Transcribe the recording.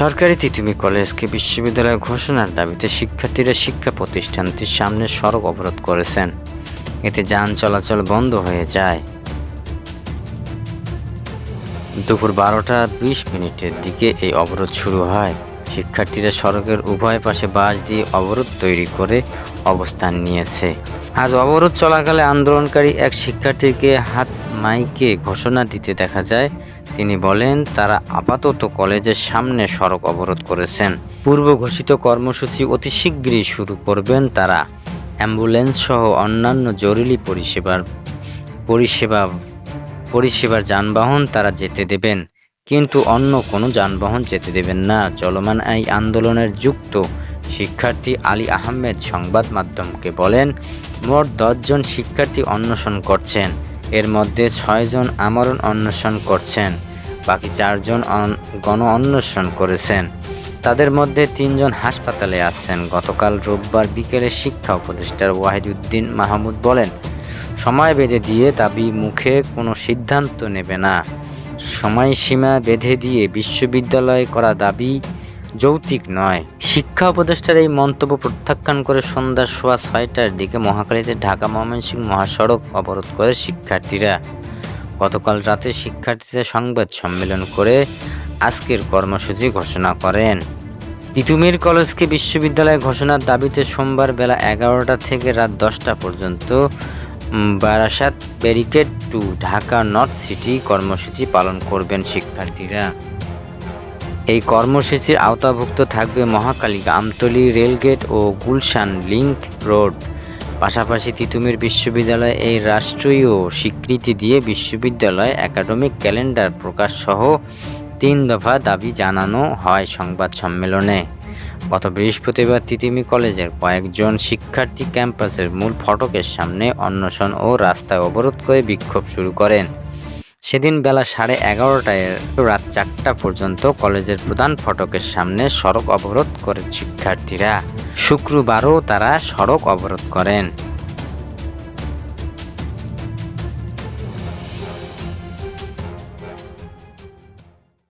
সরকারি তিতুমি কলেজকে বিশ্ববিদ্যালয় ঘোষণার দাবিতে শিক্ষার্থীরা শিক্ষা প্রতিষ্ঠানটির সামনে সড়ক অবরোধ করেছেন। এতে যান চলাচল বন্ধ হয়ে যায়। দুপুর বারোটা বিশ মিনিটের দিকে এই অবরোধ শুরু হয়। শিক্ষার্থীরা সড়কের উভয় পাশে বাঁশ দিয়ে অবরোধ তৈরি করে অবস্থান নিয়েছে। আজ অবরোধ চলাকালে আন্দোলনকারী এক শিক্ষার্থীকে হাত মাইকে ঘোষণা দিতে দেখা যায়। তিনি বলেন, তারা আপাতত কলেজের সামনে সড়ক অবরোধ করেছেন। পূর্ব ঘোষিত কর্মসূচি অতি শীঘ্রই শুরু করবেন তারা। অ্যাম্বুলেন্স সহ অন্যান্য জরুরি পরিষেবার, পরিষেবা, পরিষেবার যানবাহন তারা যেতে দেবেন। কিন্তু অন্য কোনো যানবাহন যেতে দেবেন না। চলমান এই আন্দোলনের যুক্ত শিক্ষার্থী আলী আহমেদ সংবাদ মাধ্যমকে বলেন, মোট দশজন শিক্ষার্থী অন্বেষণ করছেন। এর মধ্যে ছয়জন আমরণ অন্বেষণ করছেন, বাকি চারজন গণ অন্বেষণ করেছেন। তাদের মধ্যে তিনজন হাসপাতালে আছেন। গতকাল রোববার বিকেলে শিক্ষা উপদেষ্টার ওয়াহিদুদ্দিন মাহমুদ বলেন, সময় বেঁধে দিয়ে দাবি মুখে কোনো সিদ্ধান্ত নেবে না। সময়সীমা বেঁধে দিয়ে বিশ্ববিদ্যালয়ে করা দাবি যৌক্তিক নয়। শিক্ষা উপদেষ্টার এই মন্তব্য প্রত্যাখ্যান করে সন্ধ্যা সোয়া ছয়টার দিকে মহাখালীতে ঢাকা ময়মনসিংহ মহাসড়ক অবরোধ করে শিক্ষার্থীরা। গতকাল রাতে শিক্ষার্থীরা সংবাদ সম্মেলন করে আজকের কর্মসূচি ঘোষণা করেন। তিতুমির কলেজকে বিশ্ববিদ্যালয় ঘোষণার দাবিতে সোমবার বেলা এগারোটা থেকে রাত দশটা পর্যন্ত Barasat barricade to Dhaka north city কর্মসূচি পালন করবেন শিক্ষার্থীরা। এই কর্মসূচির আওতাভুক্ত থাকবে মহাকালী আমতলী রেলগেট ও গুলশান লিংক রোড। পাশাপাশি তিতুমির বিশ্ববিদ্যালয় এই রাষ্ট্রীয় স্বীকৃতি দিয়ে বিশ্ববিদ্যালয় একাডেমিক ক্যালেন্ডার প্রকাশ সহ তিন দফা দাবি জানানো হয় সংবাদ সম্মেলনে। গত বৃহস্পতিবার তিতিমি কলেজের কয়েকজন শিক্ষার্থী ক্যাম্পাসের মূল ফটকের সামনে অন্বেষণ ও রাস্তায় অবরোধ করে বিক্ষোভ শুরু করেন। সেদিন বেলা সাড়ে এগারোটায় রাত চারটা পর্যন্ত কলেজের প্রধান ফটকের সামনে সড়ক অবরোধ করে শিক্ষার্থীরা। শুক্রবারও তারা সড়ক অবরোধ করেন।